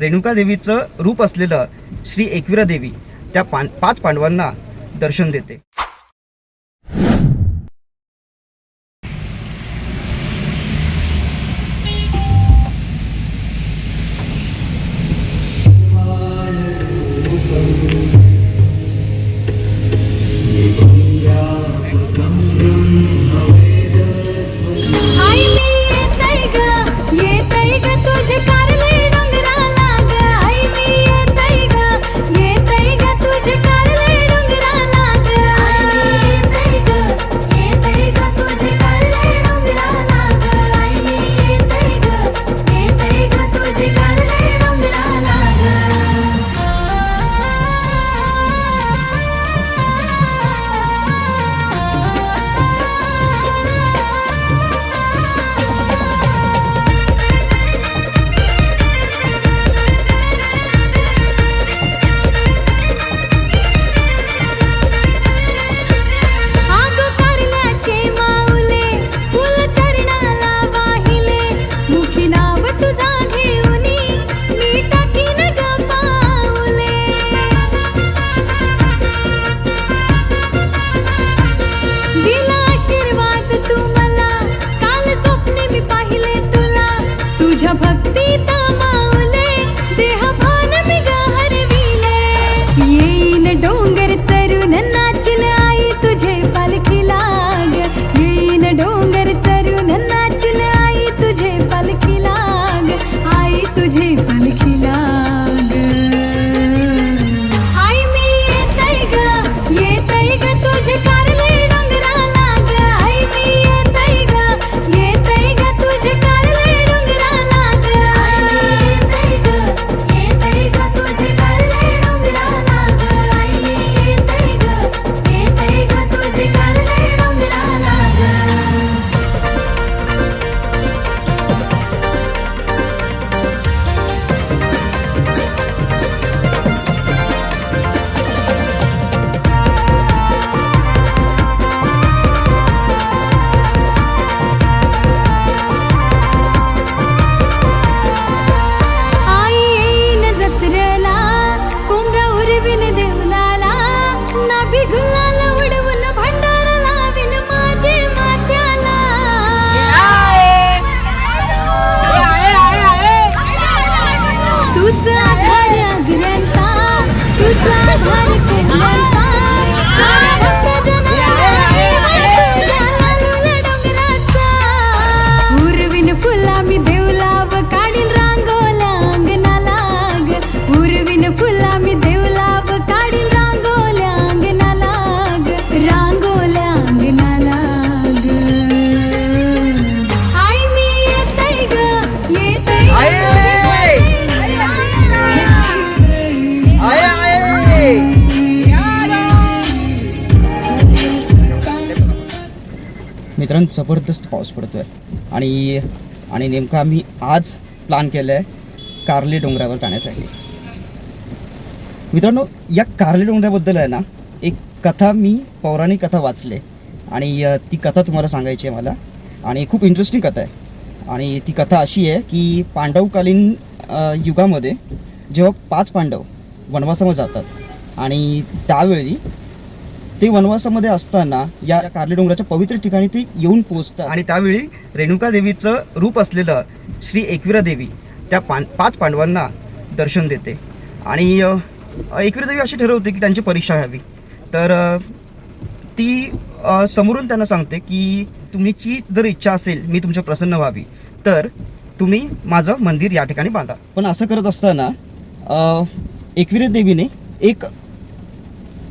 रेणुका देवीचं रूप असलेलं श्री एकविरा देवी त्या पान पाच पांडवांना दर्शन देते. मित्रांनो जबरदस्त पाऊस पडतोय. आणि आणि नेमकं आम्ही आज प्लॅन केलं आहे कार्ले डोंगरावर जाण्यासाठी. मित्रांनो या कार्ले डोंगराबद्दल आहे ना एक कथा मी पौराणिक कथा वाचले. आणि ती कथा तुम्हाला सांगायची आहे मला. आणि खूप इंटरेस्टिंग कथा आहे. आणि ती कथा अशी आहे की पांडवकालीन युगामध्ये जेव्हा पाच पांडव वनवासामध्ये जातात आणि त्यावेळी ते वनवासामध्ये असताना या कार्ले डोंगराच्या पवित्र ठिकाणी ते येऊन पोहोचतात. आणि त्यावेळी रेणुका देवीचं रूप असलेलं श्री एकविरा देवी त्या पां पाच पांडवांना दर्शन देते. आणि एकविरा देवी अशी ठरवते की त्यांची परीक्षा घ्यावी. तर ती समोरून त्यांना सांगते की तुमची जर इच्छा असेल मी तुमच्या प्रसन्न व्हावी तर तुम्ही माझं मंदिर या ठिकाणी बांधा. पण असं करत असताना एकविरा देवीने एक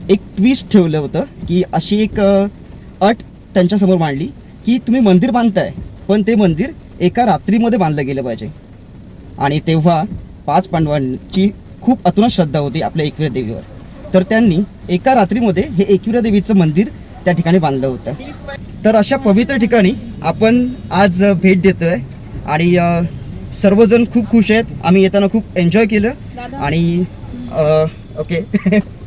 एक ट्विस्ट ठेवलं होतं की अशी एक अट त्यांच्यासमोर मांडली की तुम्ही मंदिर बांधताय पण ते मंदिर एका रात्रीमध्ये बांधलं गेलं पाहिजे. आणि तेव्हा पाच पांडवांची खूप अतुलट श्रद्धा होती आपल्या एकविरा देवीवर. तर त्यांनी एका रात्रीमध्ये हे एकविरा देवीचं मंदिर त्या ठिकाणी बांधलं होतं. तर अशा पवित्र ठिकाणी आपण आज भेट देतोय आणि सर्वजण खूप खुश आहेत. आम्ही येताना खूप एन्जॉय केलं. आणि ओके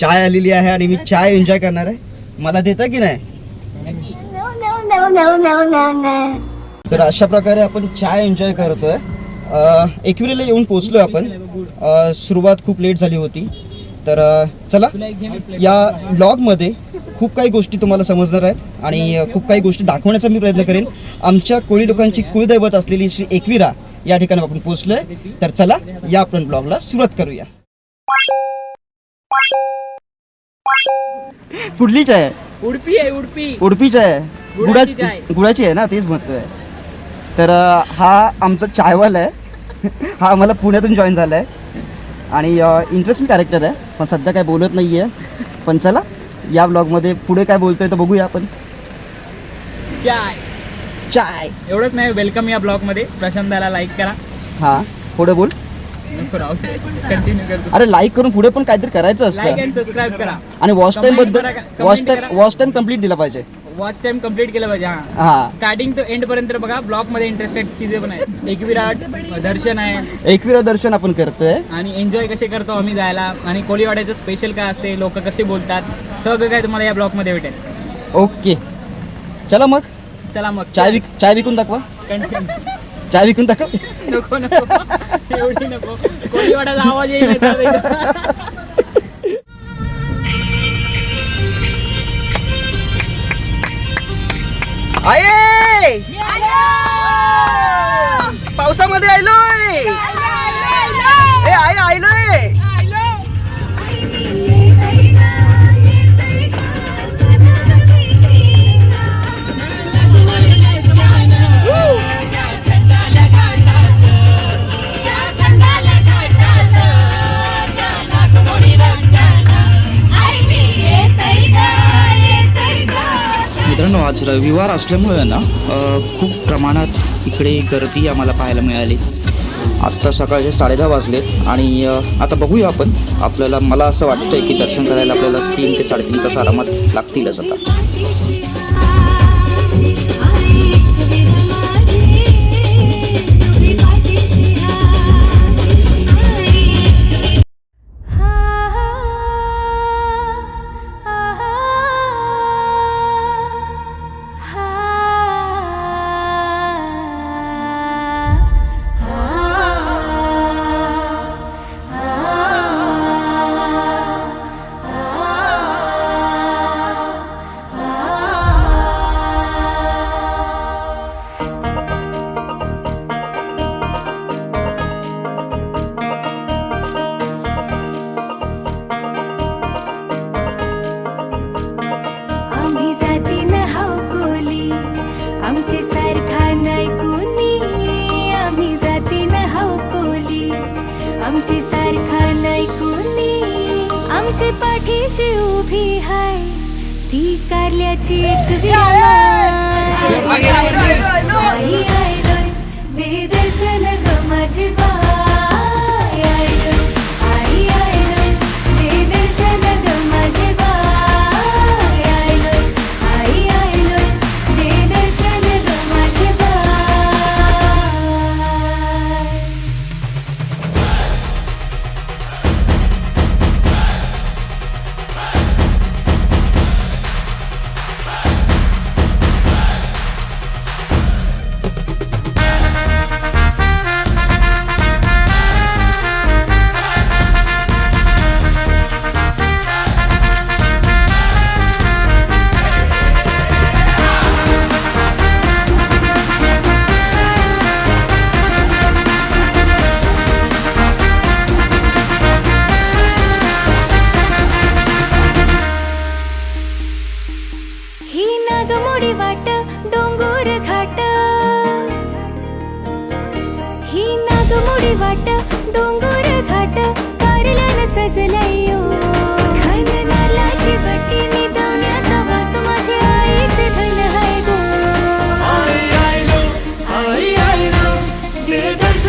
चाय आलेली आहे आणि मी चाय एन्जॉय करणार आहे. मला देता की नाही? तर अशा प्रकारे आपण चाय एन्जॉय करतोय. अ, एकविरेला येऊन पोचलो आपण. सुरुवात खूप लेट झाली होती. तर चला या ब्लॉगमध्ये खूप काही गोष्टी तुम्हाला समजणार आहेत आणि खूप काही गोष्टी दाखवण्याचा मी प्रयत्न करेन. आमच्या कोळी लोकांची कुळदैवत असलेली श्री एकविरा या ठिकाणी आपण पोचलोय. तर चला या आपण ब्लॉगला सुरुवात करूया. कुठलीच आहे. उडपी आहे उडपी. उडपीच आहे. चाय. गुळाची आहे ना तेच म्हणतोय. तर अ, हा आमचा चायवाला आहे. हा आम्हाला पुण्यातून जॉईन झाला आहे आणि इंटरेस्टिंग कॅरेक्टर आहे. पण सध्या काय बोलत नाही आहे पण चला या ब्लॉगमध्ये पुढे काय बोलतोय तर बघूया आपण. चाय. चाय. एवढंच नाही वेलकम या ब्लॉगमध्ये प्रशांताला लाईक करा. हां पुढे बोल. नको राहू कंटिन्यू करतो अरे लाईक करून पुढे पण काहीतरी करायचं लाईक असतं अँड सबस्क्राईब करा. आणि वॉच टाइम Comment बद्दल करा, comment watch time. Watch time complete दिला पाहिजे. वॉच टाइम कंप्लीट केलं पाहिजे हा. हां. स्टार्टिंग टू एंड पर्यंत बघा ब्लॉगमध्ये इंटरेस्टेड चीजे पण आहेत. एक विराट दर्शन आहे. एकविरा दर्शन आपण करतोय. आणि एन्जॉय कसे करतो आम्ही जायला? आणि कोळीवाड्याचं स्पेशल काय असते? लोक कसे बोलतात? सगळं काय तुम्हाला या ब्लॉगमध्ये भेटेल. ओके चला मग. चला मग. चाय विक चाय विकून दाखवा. Continue. चाय विकून दाखव नको नको. एवढी नको. कोळीवाड्याचा आवाज येईल पावसामध्ये आलोय मित्रांनो आज रविवार असल्यामुळे ना खूप प्रमाणात इकडे गर्दी आम्हाला पाहायला मिळाली. आत्ता सकाळचे साडेदहा वाजलेत आणि आता बघूया आपण. आपल्याला मला असं वाटतंय की दर्शन करायला आपल्याला तीन ते साडेतीन तास आरामात लागतीलच आता. आमचे सारखा नाही कोणी आम्ही जाती हाव कोली आमचे सारखा नाही कोणी आमचे पाठीशी उभी हाय ती कारल्याची एक विरामाय. आयलोय, दे दर्शन ग माझे बाय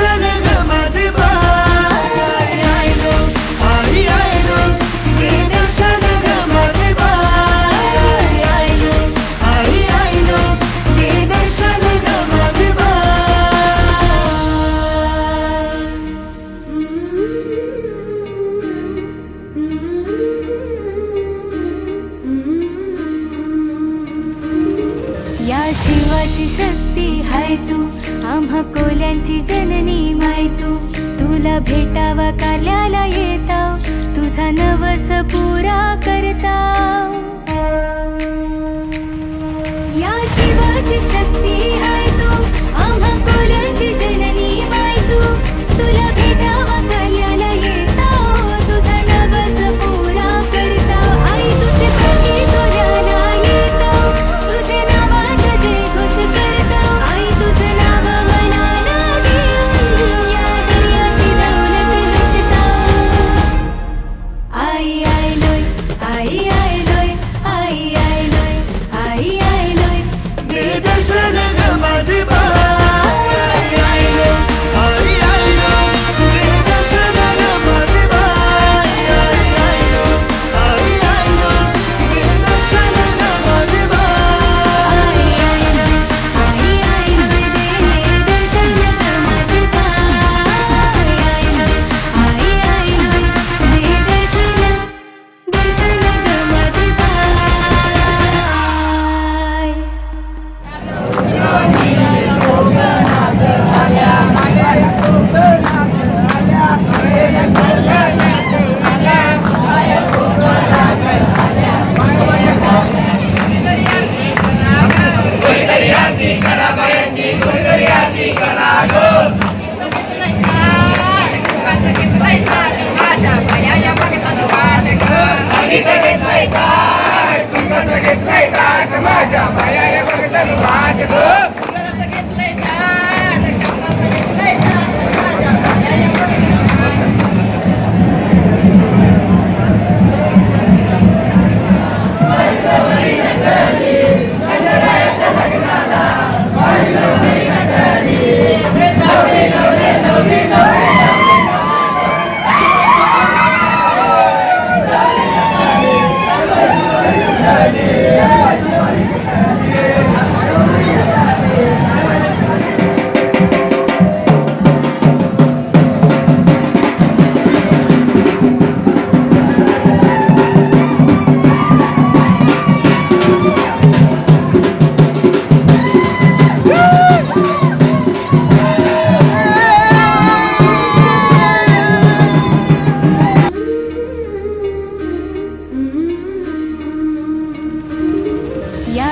दर्शन ग माझे तुला भेटावा काल्याला येताव. तुझा नवस पुरा करताव.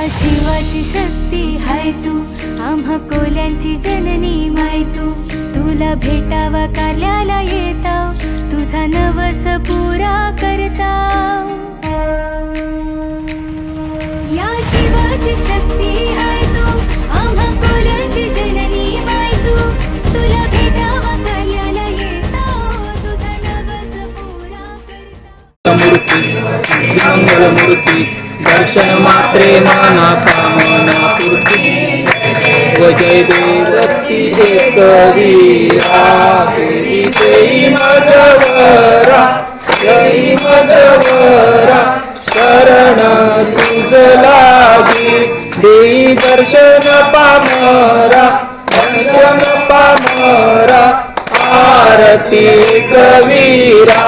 शिवाची शक्ती हाय तू. आम्हा कोल्यांची जननी माय तू. तुला भेटावा काल्याला येताव. तुझा नवस पुरा करता या शिवाची शक्ती हाय तू. आम्हा कोल्यांची जननी माय तू. तुला भेटावा काल्याला येताव. तुझा नवस पुरा करता मूर्ती दर्शन मात्रे नाना कामना पूर्ती. व जय देवती एक वीरा. देवी देई मजवरा जय मजवरा शरण तुझ लागी देई दर्शन पामरा. दर्शन पामरा. आरती कवीरा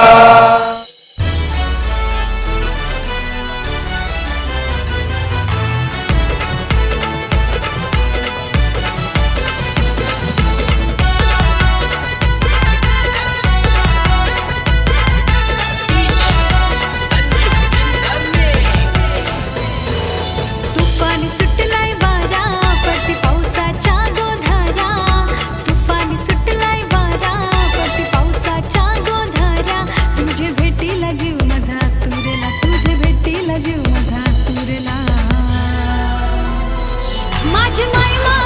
Kaçmayma